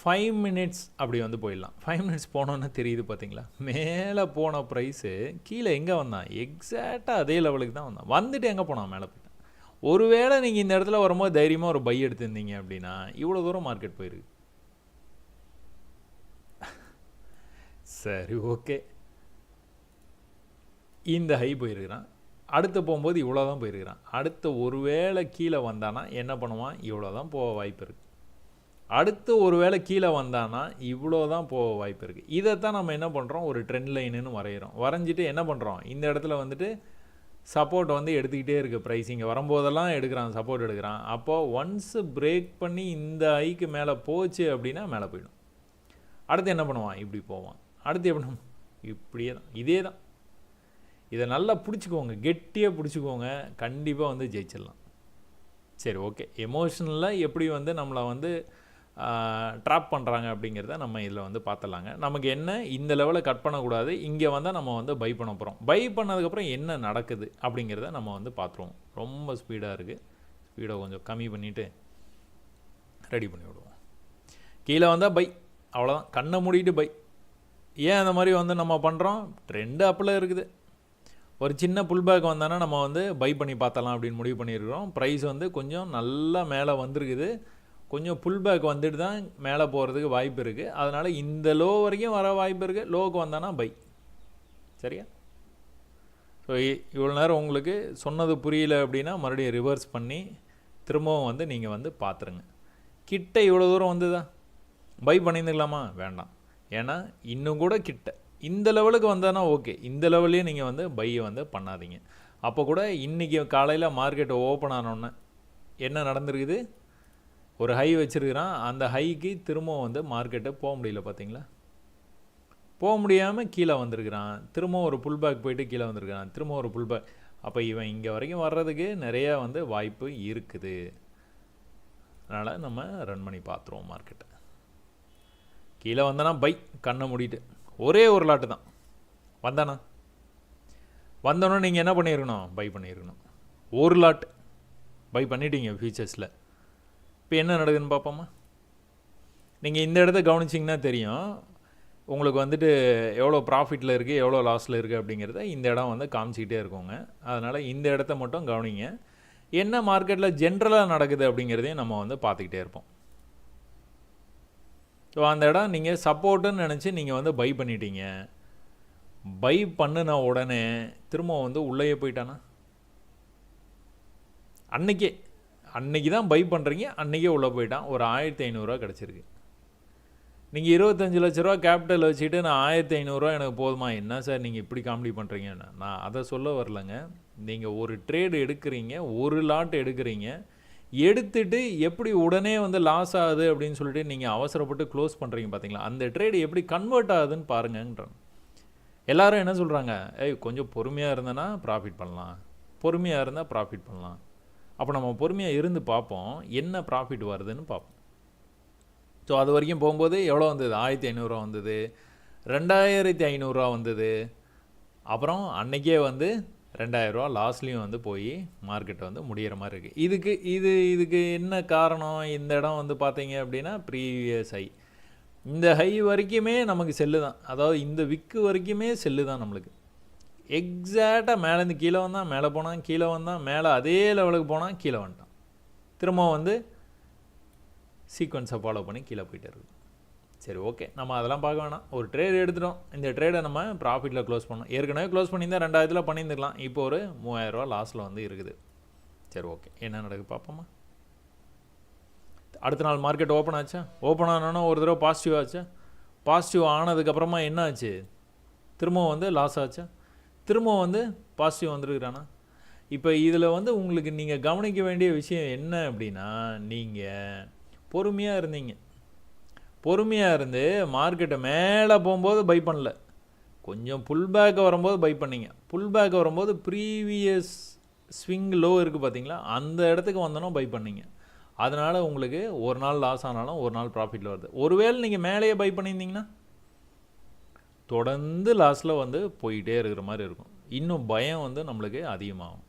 Five minutes அப்படி வந்து போயிடலாம். ஃபைவ் மினிட்ஸ் போனோன்னு தெரியுது பார்த்தீங்களா? மேலே போன ப்ரைஸு கீழே எங்கே வந்தான்? எக்ஸாக்டாக அதே லெவலுக்கு தான் வந்தான். வந்துட்டு எங்கே போனான்? மேலே போயிட்டான். ஒருவேளை நீங்கள் இந்த இடத்துல வரும்போது தைரியமாக ஒரு பை எடுத்திருந்தீங்க அப்படின்னா இவ்வளோ தூரம் மார்க்கெட் போயிருக்கு. சரி ஓகே இந்த ஹை போயிருக்கிறான். அடுத்து போகும்போது இவ்வளோ தான் போயிருக்கிறான். அடுத்த ஒருவேளை கீழே வந்தானா என்ன பண்ணுவான்? இவ்வளோ தான் போக வாய்ப்பு இருக்குது அடுத்து ஒருவேளை கீழே வந்தான்னா இவ்வளோ தான் போக வாய்ப்பு இருக்குது இதைத்தான் நம்ம என்ன பண்ணுறோம் ஒரு ட்ரெண்ட் லைனுன்னு வரைகிறோம் வரைஞ்சிட்டு என்ன பண்ணுறோம் இந்த இடத்துல வந்துட்டு சப்போர்ட் வந்து எடுத்துக்கிட்டே இருக்குது ப்ரைஸ் இங்கே வரும்போதெல்லாம் எடுக்கிறான் சப்போர்ட் எடுக்கிறான். அப்போது ஒன்ஸு பிரேக் பண்ணி இந்த ஐக்கு மேலே போச்சு அப்படின்னா மேலே போயிடும். அடுத்து என்ன பண்ணுவான்? இப்படி போவான். அடுத்து எப்படி இப்படியே தான். இதே தான். இதை நல்லா பிடிச்சிக்கோங்க. கெட்டியாக பிடிச்சிக்கோங்க. கண்டிப்பாக வந்து ஜெயிச்சிடலாம். சரி ஓகே எமோஷனலாக எப்படி வந்து நம்மளை வந்து ட்ராப் பண்ணுறாங்க அப்படிங்கிறத நம்ம இதில் வந்து பார்த்துலாங்க நமக்கு என்ன? இந்த லெவலில் கட் பண்ணக்கூடாது. இங்கே வந்தால் நம்ம வந்து பை பண்ண போகிறோம் பை பண்ணதுக்கப்புறம் என்ன நடக்குது அப்படிங்கிறத நம்ம வந்து பார்த்துருவோம் ரொம்ப ஸ்பீடாக இருக்குது ஸ்பீடை கொஞ்சம் கம்மி பண்ணிவிட்டு ரெடி பண்ணி விடுவோம். கீழே வந்தால் பை அவ்வளோதான் கண்ணை மூடிட்டு பை ஏன் அந்த மாதிரி வந்து நம்ம பண்ணுறோம் ட்ரெண்டு அப்பில் இருக்குது. ஒரு சின்ன புல் பேக் நம்ம வந்து பை பண்ணி பார்த்தலாம் அப்படின்னு முடிவு பண்ணியிருக்கிறோம். ப்ரைஸ் வந்து கொஞ்சம் நல்லா மேலே வந்திருக்குது. கொஞ்சம் புல் பேக் வந்துட்டு தான் மேலே போகிறதுக்கு வாய்ப்பு இருக்குது அதனால் இந்த லோ வரைக்கும் வர வாய்ப்பு இருக்குது லோவுக்கு வந்தானா பை சரியா? ஸோ இவ்வளோ நேரம் உங்களுக்கு சொன்னது புரியல அப்படின்னா மறுபடியும் ரிவர்ஸ் பண்ணி திரும்பவும் வந்து நீங்கள் வந்து பார்த்துருங்க கிட்ட இவ்வளோ தூரம் வந்துதா? பை பண்ணியிருந்துக்கலாமா? வேண்டாம். ஏன்னா இன்னும் கூட கிட்ட. இந்த லெவலுக்கு வந்தானா ஓகே இந்த லெவல்லையும் நீங்கள் வந்து பையை வந்து பண்ணாதீங்க. அப்போ கூட இன்றைக்கி காலையில் மார்க்கெட் ஓப்பன் ஆனோடனே என்ன நடந்திருக்குது? ஒரு ஹை வச்சுருக்கிறான் அந்த ஹைக்கு திரும்பவும் வந்து மார்க்கெட்டு போக முடியல பார்த்தீங்களா போக முடியாமல் கீழே வந்திருக்கிறான். திரும்ப ஒரு புல் பேக் போயிட்டு கீழே வந்திருக்கிறான். திரும்ப ஒரு புல் பேக் அப்போ இவன் இங்கே வரைக்கும் வர்றதுக்கு நிறையா வந்து வாய்ப்பு இருக்குது. அதனால் நம்ம ரன் பண்ணி பார்த்துருவோம் மார்க்கெட்டை கீழே வந்தானா பை கண்ணை மூடிட்டு. ஒரே ஒரு லாட்டு தான். வந்தானா? வந்தோன்னே நீங்கள் என்ன பண்ணியிருக்கணும் பை பண்ணியிருக்கணும் ஒரு லாட் பை பண்ணிட்டீங்க ஃபியூச்சர்ஸில் இப்போ என்ன நடக்குதுன்னு பார்ப்போமா நீங்கள் இந்த இடத்த கவனிச்சிங்கன்னா தெரியும். உங்களுக்கு வந்துட்டு எவ்வளோ ப்ராஃபிட்டில் இருக்குது எவ்வளோ லாஸில் இருக்குது அப்படிங்கிறத இந்த இடம் வந்து காமிச்சிக்கிட்டே இருக்குங்க. அதனால் இந்த இடத்த மட்டும் கவனிங்க. என்ன மார்க்கெட்டில் ஜென்ரலாக நடக்குது அப்படிங்கிறதையும் நம்ம வந்து பார்த்துக்கிட்டே இருப்போம். ஸோ அந்த இடம் நீங்கள் சப்போர்ட்டுன்னு நினச்சி நீங்கள் வந்து பை பண்ணிட்டீங்க. பை பண்ணின உடனே திரும்ப வந்து உள்ளேயே போயிட்டானா? அன்னைக்கே. அன்னைக்கு தான் பை பண்ணுறீங்க அன்றைக்கே உள்ளே போயிட்டான். ஒரு ஆயிரத்தி ஐநூறுரூவா கிடச்சிருக்கு. நீங்கள் இருபத்தஞ்சி லட்ச ரூபா கேபிட்டல் வச்சுட்டு நான் ஆயிரத்தி ஐநூறுரூவா எனக்கு போதுமா? என்ன சார் நீங்கள் இப்படி காமெடி பண்ணுறீங்கன்னு நான் அதை சொல்ல வரலங்க. நீங்கள் ஒரு ட்ரேடு எடுக்கிறீங்க ஒரு லாட் எடுக்கிறீங்க. எடுத்துட்டு எப்படி உடனே வந்து லாஸ் ஆகுது அப்படின்னு சொல்லிட்டு நீங்கள் அவசரப்பட்டு க்ளோஸ் பண்ணுறீங்க பார்த்தீங்களா அந்த ட்ரேடு எப்படி கன்வெர்ட் ஆகுதுன்னு பாருங்கன்றாங்க எல்லாரும் என்ன சொல்கிறாங்க ஏய் கொஞ்சம் பொறுமையாக இருந்தேன்னா ப்ராஃபிட் பண்ணலாம். பொறுமையாக இருந்தால் ப்ராஃபிட் பண்ணலாம். அப்போ நம்ம பொறுமையாக இருந்து பார்ப்போம். என்ன ப்ராஃபிட் வருதுன்னு பார்ப்போம். ஸோ அது வரைக்கும் போகும்போது எவ்வளோ வந்தது? ஆயிரத்தி ஐநூறுரூவா வந்தது. ரெண்டாயிரத்தி ஐநூறுரூவா வந்தது. அப்புறம் அன்னைக்கே வந்து ரெண்டாயிரரூவா லாஸ்ட்லேயும் வந்து போய் மார்க்கெட்டை வந்து முடிகிற மாதிரி இருக்குது இதுக்கு இது இதுக்கு என்ன காரணம்? இந்த இடம் வந்து பார்த்தீங்க அப்படின்னா ப்ரீவியஸ் ஹை இந்த ஹை வரைக்குமே நமக்கு செல்லு தான் அதாவது இந்த விக்கு வரைக்குமே செல்லு தான் நம்மளுக்கு. எக்ஸாக்டாக மேலேருந்து கீழே வந்தான் மேலே போனான் கீழே வந்தான் மேலே அதே லெவலுக்கு போனால் கீழே வந்துட்டான். திரும்ப வந்து சீக்வன்ஸை ஃபாலோ பண்ணி கீழே போயிட்டே இருக்கு. சரி ஓகே நம்ம அதெல்லாம் பார்க்க வேணாம். ஒரு ட்ரேட் எடுத்துட்டோம். இந்த ட்ரேடை நம்ம ப்ராஃபிட்டில் க்ளோஸ் பண்ணோம். ஏற்கனவே க்ளோஸ் பண்ணியிருந்தால் ரெண்டாயிரத்தில் பண்ணியிருந்துக்கலாம் இப்போ ஒரு மூவாயிரரூவா லாஸில் வந்து இருக்குது. சரி ஓகே என்ன நடக்குது பார்ப்போமா? அடுத்த நாள் மார்க்கெட் ஓப்பன் ஆச்சா? ஓப்பன் ஆனோன்னா ஒரு தடவை பாசிட்டிவ் ஆச்சா? பாசிட்டிவ் ஆனதுக்கப்புறமா என்ன ஆச்சு திரும்பவும் வந்து லாஸ் ஆச்சா? திரும்ப வந்து பாசிட்டிவ் வந்துருக்குறானா? இப்போ இதில் வந்து உங்களுக்கு நீங்கள் கவனிக்க வேண்டிய விஷயம் என்ன அப்படின்னா நீங்கள் பொறுமையாக இருந்தீங்க. பொறுமையாக இருந்து மார்க்கெட்டை மேலே போகும்போது பை பண்ணல. கொஞ்சம் புல் பேக்கை வரும்போது பை பண்ணிங்க. புல் பேக் வரும்போது ப்ரீவியஸ் ஸ்விங் லோ இருக்குது பார்த்தீங்களா அந்த இடத்துக்கு வந்தோன்னா பை பண்ணீங்க. அதனால் உங்களுக்கு ஒரு நாள் லாஸ் ஆனாலும் ஒரு நாள் ப்ராஃபிட்டில் வருது. ஒருவேளை நீங்கள் மேலேயே பை பண்ணியிருந்தீங்கன்னா தொடர்ந்து லாஸில் வந்து போயிட்டே இருக்கிற மாதிரி இருக்கும். இன்னும் பயம் வந்து நம்மளுக்கு அதிகமாகும்.